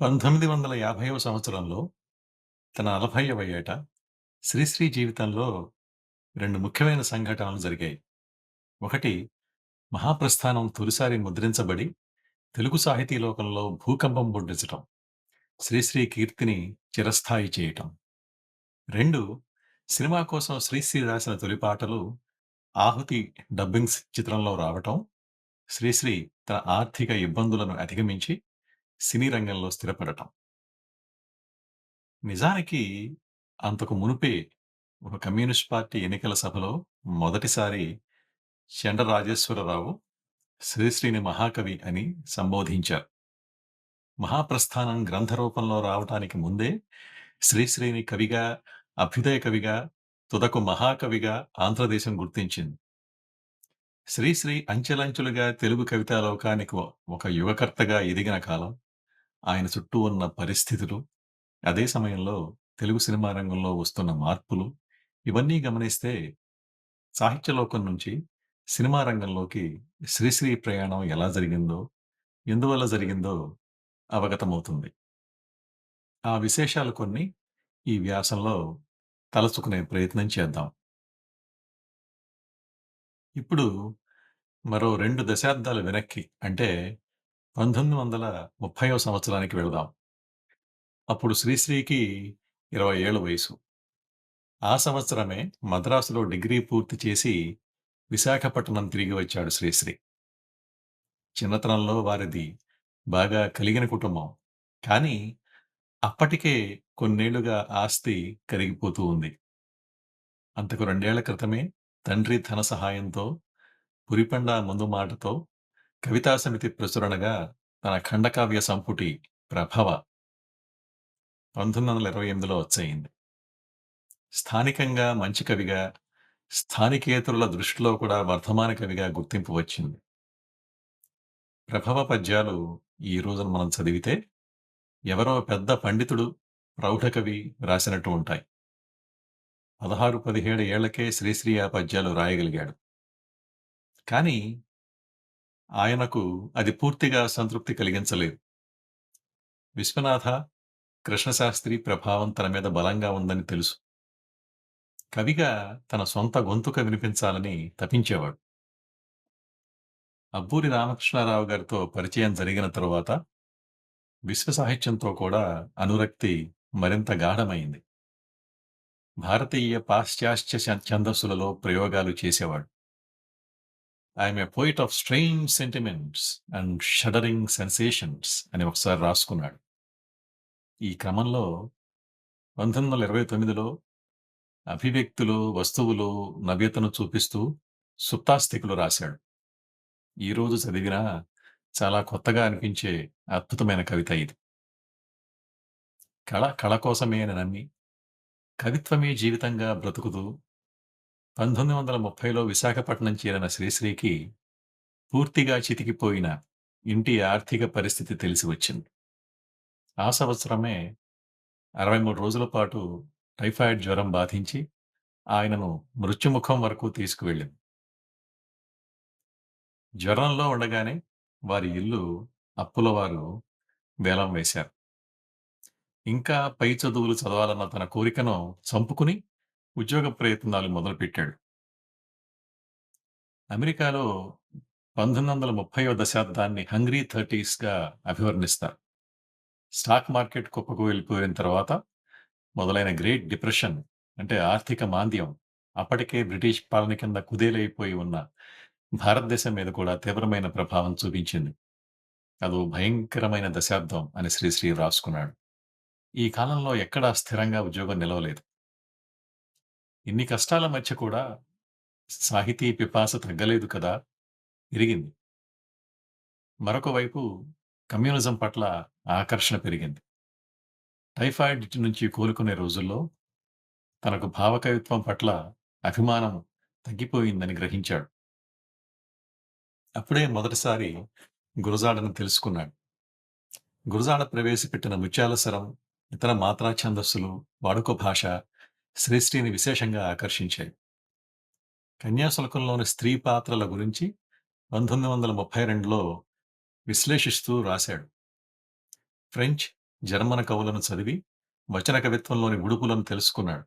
1950వ సంవత్సరంలో తన 40వ ఏట శ్రీశ్రీ జీవితంలో రెండు ముఖ్యమైన సంఘటనలు జరిగాయి. ఒకటి మహాప్రస్థానం తొలిసారి ముద్రించబడి తెలుగు సాహితీ లోకంలో భూకంపం పుట్టించటం. శ్రీశ్రీ కీర్తిని చిరస్థాయి చేయటం. 2 సినిమా కోసం శ్రీశ్రీ రాసిన తొలి పాటలు 'ఆహుతి' డబ్బింగ్స్ చిత్రంలో రావటం. శ్రీశ్రీ తన ఆర్థిక ఇబ్బందులను అధిగమించి సినీ రంగంలో స్థిరపడటం. నిజానికి అంతకు మునుపే ఒక కమ్యూనిస్ట్ పార్టీ ఎన్నికల సభలో మొదటిసారి చెండ రాజేశ్వరరావు శ్రీశ్రీని మహాకవి అని సంబోధించారు. మహాప్రస్థానం గ్రంథ రూపంలో రావటానికి ముందే శ్రీశ్రీని కవిగా, అభ్యుదయ కవిగా, తుదకు మహాకవిగా ఆంధ్రదేశం గుర్తించింది. శ్రీశ్రీ అంచెలంచెలుగా తెలుగు కవితా లోకానికి ఒక యుగకర్తగా ఎదిగిన కాలం, ఆయన చుట్టూ ఉన్న పరిస్థితులు, అదే సమయంలో తెలుగు సినిమా రంగంలో వస్తున్న మార్పులు, ఇవన్నీ గమనిస్తే సాహిత్య లోకం నుంచి సినిమా రంగంలోకి శ్రీశ్రీ ప్రయాణం ఎలా జరిగిందో, ఎందువల్ల జరిగిందో అవగతమవుతుంది. ఆ విశేషాలు కొన్ని ఈ వ్యాసంలో తలచుకునే ప్రయత్నం చేద్దాం. ఇప్పుడు మరో 2 దశాబ్దాలు వెనక్కి అంటే 1930వ సంవత్సరానికి వెళదాం. అప్పుడు శ్రీశ్రీకి 20 ఏళ్ళ వయసు. ఆ సంవత్సరమే మద్రాసులో డిగ్రీ పూర్తి చేసి విశాఖపట్నం తిరిగి వచ్చాడు శ్రీశ్రీ. చిన్నతనంలో వారిది బాగా కలిగిన కుటుంబం. కానీ అప్పటికే కొన్నేళ్ళుగా ఆస్తి కరిగిపోతూ ఉంది. అంతకు రెండేళ్ళ క్రితమే తండ్రి ధన సహాయంతో పురిపండ ముందు మాటతో కవితా సమితి ప్రచురణగా తన ఖండకావ్య సంపుటి 'ప్రభవ' 1928లో వచ్చయింది. స్థానికంగా మంచి కవిగా, స్థానికేతరుల దృష్టిలో కూడా వర్ధమాన కవిగా గుర్తింపు వచ్చింది. 'ప్రభవ' పద్యాలు ఈ రోజున మనం చదివితే ఎవరో పెద్ద పండితుడు, ప్రౌఢకవి రాసినట్టు ఉంటాయి. 16, 17 ఏళ్ళకే శ్రీశ్రీ ఆ పద్యాలు రాయగలిగాడు. కానీ ఆయనకు అది పూర్తిగా సంతృప్తి కలిగించలేదు. విశ్వనాథ, కృష్ణశాస్త్రి ప్రభావం తన మీద బలంగా ఉందని తెలుసు. కవిగా తన సొంత గొంతుక వినిపించాలని తపించేవాడు. అబ్బూరి రామకృష్ణారావు గారితో పరిచయం జరిగిన తరువాత విశ్వ సాహిత్యంతో కూడా అనురక్తి మరింత గాఢమైంది. భారతీయ, పాశ్చాత్య ఛ ఛందస్సులలో ప్రయోగాలు చేసేవాడు. I'm a poet of strain sentiments and shuddering sensations అని ఒకసారి రాసుకున్నాడు. ఈ క్రమంలో 1929లో అభివ్యక్తులు, వస్తువులు, నవ్యతను చూపిస్తూ సుప్తాస్థికులు రాశాడు. ఈ రోజు చదివినా చాలా కొత్తగా అనిపించే అద్భుతమైన కవిత ఇది. కళ కళ కోసమే అని నమ్మి, కవిత్వమే జీవితంగా బ్రతుకుతూ 1930లో విశాఖపట్నం చేరిన శ్రీశ్రీకి పూర్తిగా చితికిపోయిన ఇంటి ఆర్థిక పరిస్థితి తెలిసి వచ్చింది. ఆ సంవత్సరమే 63 రోజుల పాటు టైఫాయిడ్ జ్వరం బాధించి ఆయనను మృత్యుముఖం వరకు తీసుకువెళ్ళింది. జ్వరంలో ఉండగానే వారి ఇల్లు అప్పులవారు వేలం వేశారు. ఇంకా పై చదువులు చదవాలన్న తన కోరికను చంపుకుని ఉద్యోగ ప్రయత్నాలు మొదలుపెట్టాడు. అమెరికాలో 1930వ దశాబ్దాన్ని హంగ్రీ థర్టీస్‌గా అభివర్ణిస్తారు. స్టాక్ మార్కెట్ కుప్పకు వెళ్ళిపోయిన తర్వాత మొదలైన గ్రేట్ డిప్రెషన్ అంటే ఆర్థిక మాంద్యం అప్పటికే బ్రిటిష్ పాలన కింద కుదేలైపోయి ఉన్న భారతదేశం మీద కూడా తీవ్రమైన ప్రభావం చూపించింది. అదో భయంకరమైన దశాబ్దం అని శ్రీశ్రీ రాసుకున్నాడు. ఈ కాలంలో ఎక్కడా స్థిరంగా ఉద్యోగం నిలవలేదు. ఇన్ని కష్టాల మధ్య కూడా సాహితీ పిపాస తగ్గలేదు కదా! పెరిగింది. మరొక వైపు కమ్యూనిజం పట్ల ఆకర్షణ పెరిగింది. టైఫాయిడ్ నుంచి కోలుకునే రోజుల్లో తనకు భావకవిత్వం పట్ల అభిమానం తగ్గిపోయిందని గ్రహించాడు. అప్పుడే మొదటిసారి గురజాడను తెలుసుకున్నాడు. గురజాడ ప్రవేశపెట్టిన ముత్యాలసరం ఇతర మాత్రా ఛందస్సులు, వాడుక భాష శ్రీశ్రీని విశేషంగా ఆకర్షించాయి. కన్యాశుల్కంలోని స్త్రీ పాత్రల గురించి 1932లో విశ్లేషిస్తూ రాశాడు. ఫ్రెంచ్, జర్మన్ కవులను చదివి వచన కవిత్వంలోని ఉడుపులను తెలుసుకున్నాడు.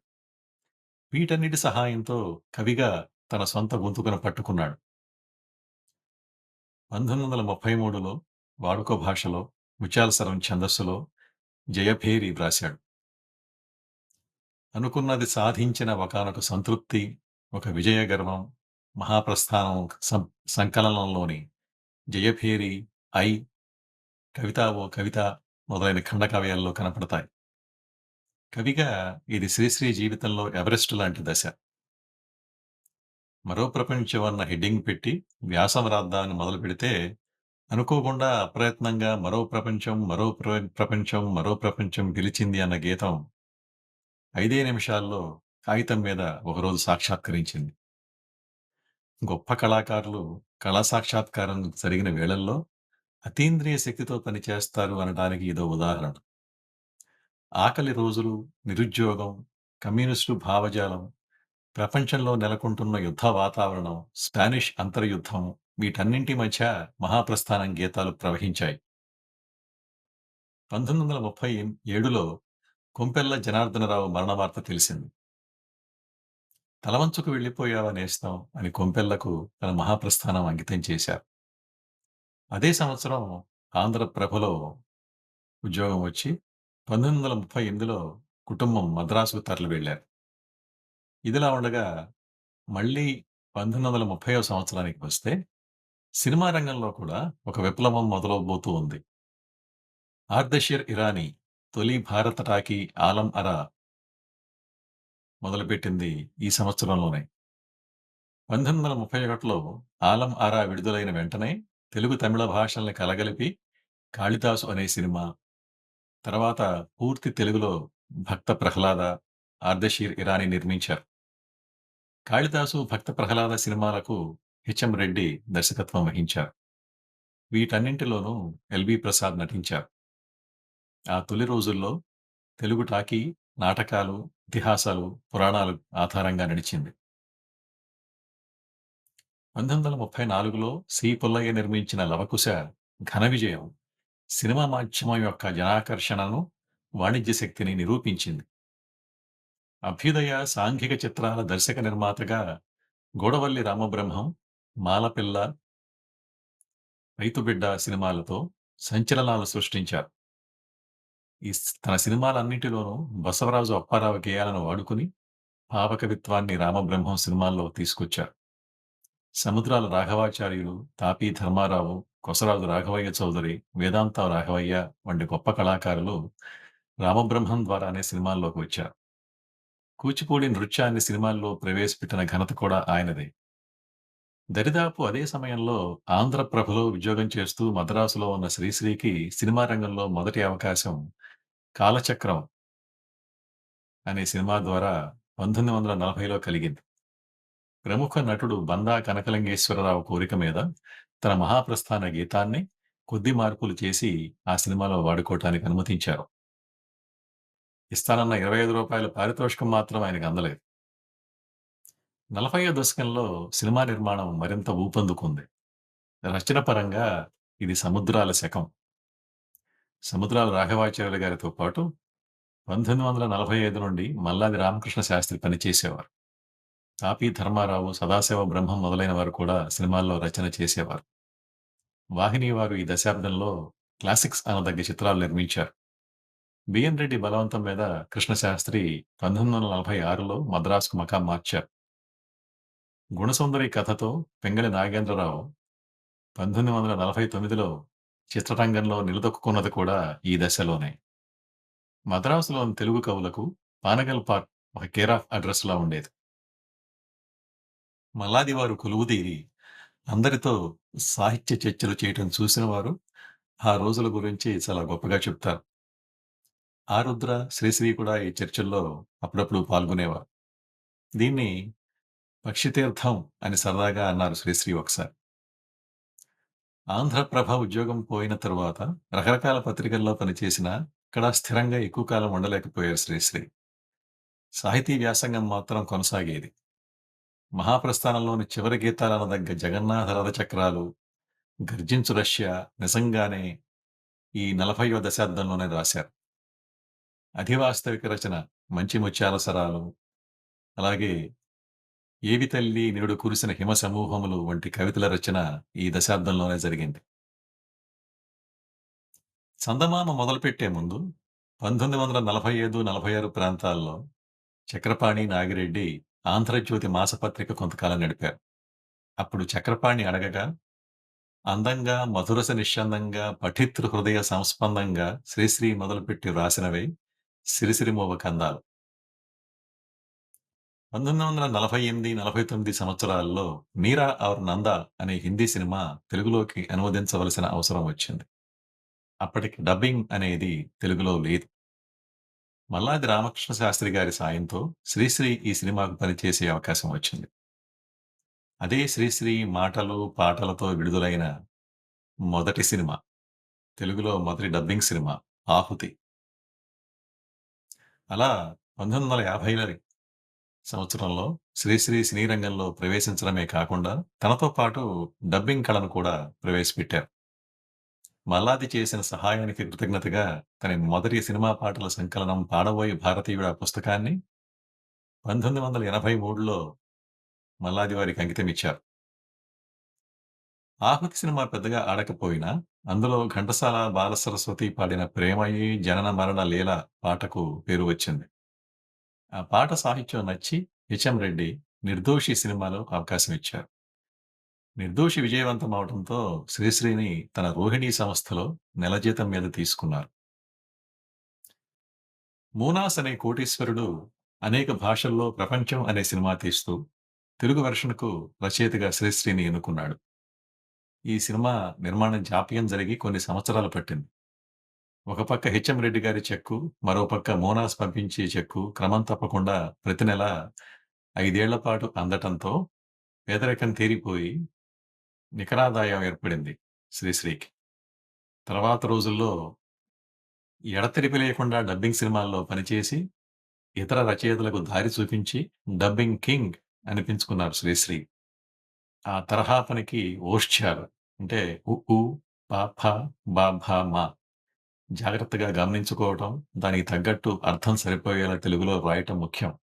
వీటన్నిటి సహాయంతో కవిగా తన సొంత గొంతుకను పట్టుకున్నాడు. 1933లో వాడుక భాషలో ముత్యాలసరం ఛందస్సులో జయభేరి వ్రాశాడు. అనుకున్నది సాధించిన ఒకానొక సంతృప్తి, ఒక విజయ గర్వం, మహాప్రస్థానం సం సంకలనంలోని జయభేరి, ఐ, కవిత ఓ కవిత మొదలైన ఖండకావ్యాల్లో కనపడతాయి. కవిగా ఇది శ్రీశ్రీ జీవితంలో ఎవరెస్ట్ లాంటి దశ. మరో ప్రపంచం అన్న హెడ్డింగ్ పెట్టి వ్యాసం రాద్దామని మొదలుపెడితే అనుకోకుండా అప్రయత్నంగా మరో ప్రపంచం, మరో ప్ర ప్రపంచం, మరో ప్రపంచం పిలిచింది అన్న గీతం ఐదే నిమిషాల్లో కాగితం మీద ఒకరోజు సాక్షాత్కరించింది. గొప్ప కళాకారులు కళా సాక్షాత్కారం జరిగిన వేళల్లో అతీంద్రియ శక్తితో పనిచేస్తారు అనడానికి ఇదో ఉదాహరణ. ఆకలి రోజులు, నిరుద్యోగం, కమ్యూనిస్టు భావజాలం, ప్రపంచంలో నెలకొంటున్న యుద్ధ వాతావరణం, స్పానిష్ అంతర్యుద్ధం వీటన్నింటి మధ్య మహాప్రస్థానం గీతాలు ప్రవహించాయి. 1937లో కొంపెల్ల జనార్దనరావు మరణ వార్త తెలిసింది. తలవంచుకు వెళ్ళిపోయావా నేస్తం అని కొంపెల్లకు తన మహాప్రస్థానం అంకితం చేశారు. అదే సంవత్సరం ఆంధ్రప్రభలో ఉద్యోగం వచ్చి 1938లో కుటుంబం మద్రాసుకు తరలి వెళ్ళారు ఇదిలా ఉండగా మళ్ళీ 1930వ సంవత్సరానికి వస్తే సినిమా రంగంలో కూడా ఒక విప్లవం మొదలవబోతూ ఉంది. ఆర్దషిర్ ఇరానీ తొలి భారత టాకీ 'ఆలం అరా' మొదలుపెట్టింది ఈ సంవత్సరంలోనే. 1931లో 'ఆలం ఆరా' విడుదలైన వెంటనే తెలుగు, తమిళ భాషల్ని కలగలిపి 'కాళిదాసు' అనే సినిమా, తర్వాత పూర్తి తెలుగులో 'భక్త ప్రహ్లాద' ఆర్దషీర్ ఇరానీ నిర్మించారు. 'కాళిదాసు', 'భక్త ప్రహ్లాద' సినిమాలకు హెచ్.ఎం. రెడ్డి దర్శకత్వం వహించారు. వీటన్నింటిలోనూ ఎల్బి ప్రసాద్ నటించారు. ఆ తొలి రోజుల్లో తెలుగు టాకీ నాటకాలు, ఇతిహాసాలు, పురాణాలు ఆధారంగా నడిచింది. 1934లో సి. పుల్లయ్య నిర్మించిన 'లవకుశ' ఘన విజయం సినిమా మాధ్యమం యొక్క జనాకర్షణను, వాణిజ్య శక్తిని నిరూపించింది. అభ్యుదయ సాంఘిక చిత్రాల దర్శక నిర్మాతగా గూడవల్లి రామబ్రహ్మం, మాలపిల్ల, రైతుబిడ్డ సినిమాలతో సంచలనాలు సృష్టించారు. ఈ స్ తన సినిమాలన్నిటిలోనూ బసవరాజు అప్పారావు గేయాలను వాడుకుని భావకవిత్వాన్ని రామబ్రహ్మం సినిమాల్లో తీసుకొచ్చారు. సముద్రాల రాఘవాచార్యులు, తాపీ ధర్మారావు, కొసరాజు రాఘవయ్య చౌదరి, వేదాంత రాఘవయ్య వంటి గొప్ప కళాకారులు రామబ్రహ్మం ద్వారానే సినిమాల్లోకి వచ్చారు. కూచిపూడి నృత్యాన్ని సినిమాల్లో ప్రవేశపెట్టిన ఘనత కూడా ఆయనదే. దరిదాపు అదే సమయంలో ఆంధ్రప్రభలో ఉద్యోగం చేస్తూ మద్రాసులో ఉన్న శ్రీశ్రీకి సినిమా రంగంలో మొదటి అవకాశం 'కాలచక్రం' అనే సినిమా ద్వారా 1940లో కలిగింది. ప్రముఖ నటుడు బందా కనకలింగేశ్వరరావు కోరిక మీద తన మహాప్రస్థాన గీతాన్ని కొద్ది మార్పులు చేసి ఆ సినిమాలో వాడుకోవటానికి అనుమతించారు. ఇస్తానన్న రూ. 25 పారితోషికం మాత్రం ఆయనకు అందలేదు. 40వ దశకంలో సినిమా నిర్మాణం మరింత ఊపందుకుంది. రచన పరంగా ఇది సముద్రాల శకం. సముద్రాల రాఘవాచార్యులు గారితో పాటు 1945 నుండి మల్లాది రామకృష్ణ శాస్త్రి పనిచేసేవారు. తాపీ ధర్మారావు, సదాశివ బ్రహ్మం మొదలైన వారు కూడా సినిమాల్లో రచన చేసేవారు. వాహిని వారు ఈ దశాబ్దంలో క్లాసిక్స్ అనదగ్గ చిత్రాలు నిర్మించారు. బిఎన్ రెడ్డి బలవంతం మీద కృష్ణశాస్త్రి 1946లో మద్రాసుకు మకాం మార్చారు. గుణసుందరి కథతో పెంగళి నాగేంద్రరావు 1949లో చిత్రరంగంలో నిలదొక్కుకున్నది కూడా ఈ దశలోనే. మద్రాసులోని తెలుగు కవులకు పానగల్ పార్క్ ఒక కేర్ ఆఫ్ అడ్రస్‌లా ఉండేది. మల్లాది వారు కొలువుదీరి అందరితో సాహిత్య చర్చలు చేయటం చూసిన వారు ఆ రోజుల గురించి చాలా గొప్పగా చెప్తారు. ఆరుద్ర, శ్రీశ్రీ కూడా ఈ చర్చల్లో అప్పుడప్పుడు పాల్గొనేవారు. దీన్ని పక్షితీర్థం అని సరదాగా అన్నారు శ్రీశ్రీ ఒకసారి. ఆంధ్రప్రభ ఉద్యోగం పోయిన తరువాత రకరకాల పత్రికల్లో పనిచేసినా ఇక్కడ స్థిరంగా ఎక్కువ కాలం ఉండలేకపోయారు శ్రీశ్రీ. సాహితీ వ్యాసంగం మాత్రం కొనసాగేది. మహాప్రస్థానంలోని చివరి గీతాలనదగ్గ 'జగన్నాథ రథచక్రాలు', 'గర్జించు రష్యా', 'నిజంగానే' ఈ 40వ దశాబ్దంలోనే రాశారు. అధివాస్తవిక రచన 'మంచి ముత్యాల సరాలు' అలాగే 'ఏవి తల్లి నేడు కురిసిన హిమ సమూహములు' వంటి కవితల రచన ఈ దశాబ్దంలోనే జరిగింది. చందమామ మొదలుపెట్టే ముందు 1945, 46 ప్రాంతాల్లో చక్రపాణి నాగిరెడ్డి 'ఆంధ్రజ్యోతి' మాసపత్రిక కొంతకాలం నడిపారు. అప్పుడు చక్రపాణి అడగగా, అందంగా, మధురస నిశ్చందంగా, పఠితృ హృదయ సంస్పందంగా శ్రీశ్రీ మొదలుపెట్టి వ్రాసినవే 'సిరిసిరిమోవ కందాలు'. 1948, 49 సంవత్సరాల్లో 'మీరా ఔర్ నంద' అనే హిందీ సినిమా తెలుగులోకి అనువదించవలసిన అవసరం వచ్చింది. అప్పటికి డబ్బింగ్ అనేది తెలుగులో లేదు. మల్లాది రామకృష్ణ శాస్త్రి గారి సాయంతో శ్రీశ్రీ ఈ సినిమాకు పనిచేసే అవకాశం వచ్చింది. అదే శ్రీశ్రీ మాటలు, పాటలతో విడుదలైన మొదటి సినిమా. తెలుగులో మొదటి డబ్బింగ్ సినిమా 'ఆహుతి'. అలా 1950 సంవత్సరంలో శ్రీశ్రీ సినీ రంగంలో ప్రవేశించడమే కాకుండా తనతో పాటు డబ్బింగ్ కళను కూడా ప్రవేశపెట్టారు. మల్లాది చేసిన సహాయానికి కృతజ్ఞతగా తన మొదటి సినిమా పాటల సంకలనం 'పాడబోయి భారతీయుడ పుస్తకాన్ని 1983లో మల్లాది వారికి అంకితమిచ్చారు. 'ఆహుతి' సినిమా పెద్దగా ఆడకపోయినా అందులో ఘంటసాల, బాలసరస్వతి పాడిన 'ప్రేమయే జనన మరణ లీల' పాటకు పేరు వచ్చింది. ఆ పాట సాహిత్యం నచ్చి హెచ్.ఎం. రెడ్డి 'నిర్దోషి' సినిమాలో అవకాశం ఇచ్చారు. 'నిర్దోషి' విజయవంతం అవడంతో శ్రీశ్రీని తన రోహిణి సంస్థలో నెల జీతం మీద తీసుకున్నారు. 'మూనాస్' అనే కోటీశ్వరుడు అనేక భాషల్లో 'ప్రపంచం' అనే సినిమా తీస్తూ తెలుగు వెర్షన్‌కు రచయితగా శ్రీశ్రీని ఎన్నుకున్నాడు. ఈ సినిమా నిర్మాణం జాప్యం జరిగి కొన్ని సంవత్సరాలు పట్టింది. ఒక పక్క హెచ్.ఎం. రెడ్డి గారి చెక్కు, మరో పక్క మోనాస్ పంపించే చెక్కు క్రమం తప్పకుండా ప్రతి నెల ఐదేళ్ళ పాటు అందటంతో పేదరికం తీరిపోయి నికరాదాయం ఏర్పడింది శ్రీశ్రీకి. తర్వాత రోజుల్లో ఎడతెరిపి లేకుండా డబ్బింగ్ సినిమాల్లో పనిచేసి ఇతర రచయితలకు దారి చూపించి 'డబ్బింగ్ కింగ్' అనిపించుకున్నారు శ్రీశ్రీ. ఆ తరహా పనికి ఓష్చారు అంటే ఉ, పా ప, ఫ, బ, భ, జాగ్రత్తగా గమనించుకోవటం, దానికి తగ్గట్టు అర్థం సరిపోయేలా తెలుగులో వ్రాయటం ముఖ్యం.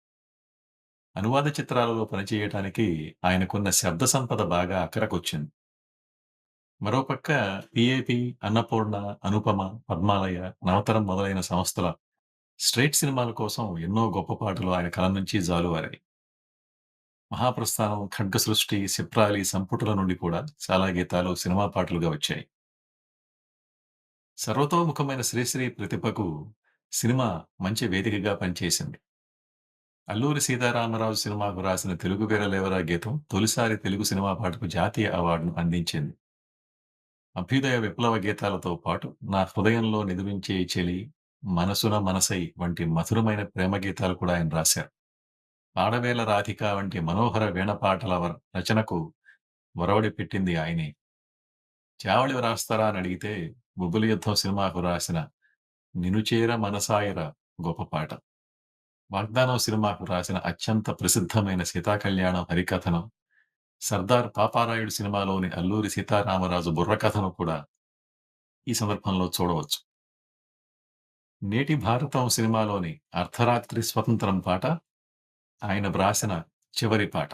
అనువాద చిత్రాలలో పనిచేయటానికి ఆయనకున్న శబ్ద సంపద బాగా అక్కరకొచ్చింది. మరోపక్క పి.ఏ.పి, అన్నపూర్ణ, అనుపమ, పద్మాలయ, నవతరం మొదలైన సంస్థల స్ట్రెయిట్ సినిమాల కోసం ఎన్నో గొప్ప పాటలు ఆయన కలం నుంచి జాలువారాయి. మహాప్రస్థానం, ఖడ్గసృష్టి, సిప్రాలి సంపుటుల నుండి కూడా చాలా గీతాలు సినిమా పాటలుగా వచ్చాయి. సర్వతోముఖమైన శ్రీశ్రీ ప్రతిభకు సినిమా మంచి వేదికగా పనిచేసింది. అల్లూరి సీతారామరాజు సినిమాకు రాసిన 'తెలుగు వీరలేవరా' గీతం తొలిసారి తెలుగు సినిమా పాటకు జాతీయ అవార్డును అందించింది. అభ్యుదయ విప్లవ గీతాలతో పాటు 'నా హృదయంలో నిధువించే చెలి', 'మనసున మనసై' వంటి మధురమైన ప్రేమ గీతాలు కూడా ఆయన రాశారు. ఆడవేల రాధిక' వంటి మనోహర వీణపాటల రచనకు ఒరవడి పెట్టింది ఆయనే. చావళి వ్రాస్తారా అని అడిగితే 'బొబ్బిలి యుద్ధం' సినిమాకు రాసిన 'నినుచేర మనసాయర' గొప్ప పాట. 'వాగ్దానం' సినిమాకు రాసిన అత్యంత ప్రసిద్ధమైన 'సీతాకళ్యాణం హరికథనం', 'సర్దార్ పాపారాయుడు' సినిమాలోని అల్లూరి సీతారామరాజు బుర్రకథను కూడా ఈ సందర్భంలో చూడవచ్చు. 'నేటి భారతం' సినిమాలోని 'అర్ధరాత్రి స్వతంత్రం' పాట ఆయన వ్రాసిన చివరి పాట.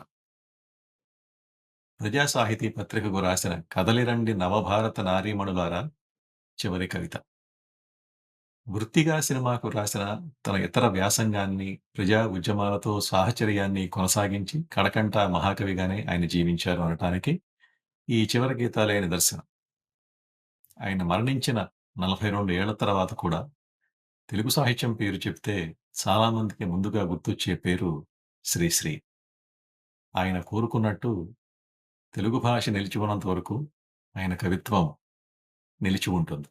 ప్రజా సాహితీ పత్రికకు రాసిన 'కదలిరండి నవభారత నారీమణులారా' చివరి కవిత. వృత్తిగా సినిమాకు రాసిన తన ఇతర వ్యాసంగాన్ని, ప్రజా ఉద్యమాలతో సాహచర్యాన్ని కొనసాగించి కడకంట మహాకవిగానే ఆయన జీవించారు అనటానికి ఈ చివరి గీతాలే నిదర్శనం. ఆయన మరణించిన 42 ఏళ్ళ తర్వాత కూడా తెలుగు సాహిత్యం పేరు చెప్తే చాలామందికి ముందుగా గుర్తొచ్చే పేరు శ్రీశ్రీ. ఆయన కోరుకున్నట్టు తెలుగు భాష నిలిచి ఉన్నంత వరకు ఆయన కవిత్వం నిలిచి ఉంటుంది.